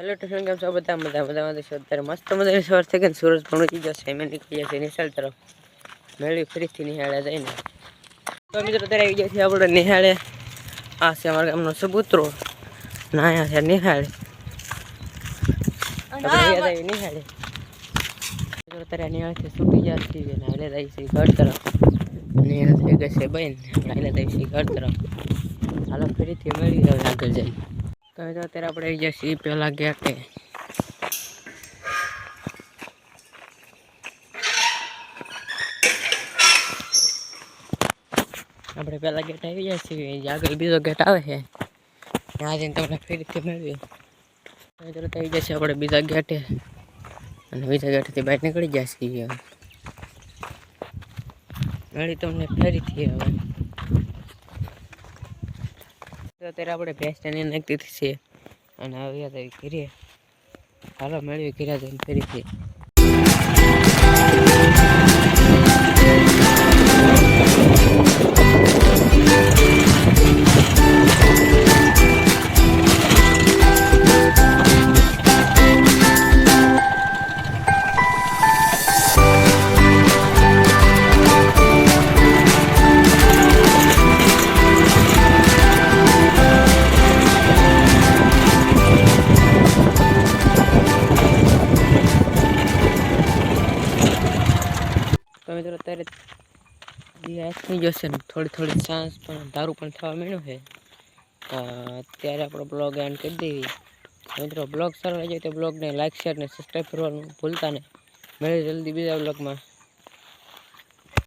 Hello tuition કેમ છો? બધા બધા બધા બધા છો અત્યારે મસ્ત મજાની સવાર થઈ ગઈ સૂરજ પણ ઉઠી જશે એમ નીકળી જશે નિશાળ તરફ. મેળવી ફરીથી નિહાળ્યા જઈને. તો મિત્રો અત્યારે આવી ગયા છે આપણે નિહાળે. આ છે અમારા ગામનો સબૂતરો. ના અહીંયા છે નિહાળે. આપણે નિહાળે. અત્યારે નિહાળથી છૂટી ગયા છીએ ને હાલે જાય છે ઘર તરફ. નિહાળ થઈ ગઈ છે બેન આપણે હાલે જાય છે ઘર તરફ. હાલો ફરીથી મળી હવે આગળ જઈએ તો મિત્રો અત્યારે આપણે આવી ગયા છીએ પહેલાં ગેટે. આપણે પહેલા ગેટ આવી ગયા છીએ. આગળ બીજો ગેટ આવે છે. ત્યાં જઈને તમને ફરીથી મેળવી મિત્રો તો આવી ગયા છે આપણે બીજા ગેટે. અને બીજા ગેટથી બહાર નીકળી ગયા છીએ. હવે. મળી તમને ફરીથી હવે અત્યારે આપણે ભેંસ ને નાખી દીધી છે. અને આવ્યા તો ઘીરે હાલો, મેળવી ઘીરા જઈને ફરીથી તો મિત્રો અત્યારે દિવસ થઈ જશે ને થોડી થોડી સાંજ પણ દારૂ પણ થવા માંડ્યું છે. અત્યારે આપણો બ્લોગ એન્ડ કરી દેવી. મિત્રો બ્લોગ સારો લાગે તો બ્લોગને લાઇક શેર ને સબસ્ક્રાઈબ કરવાનું ભૂલતા નહીં. મળે જલ્દી બીજા બ્લોગમાં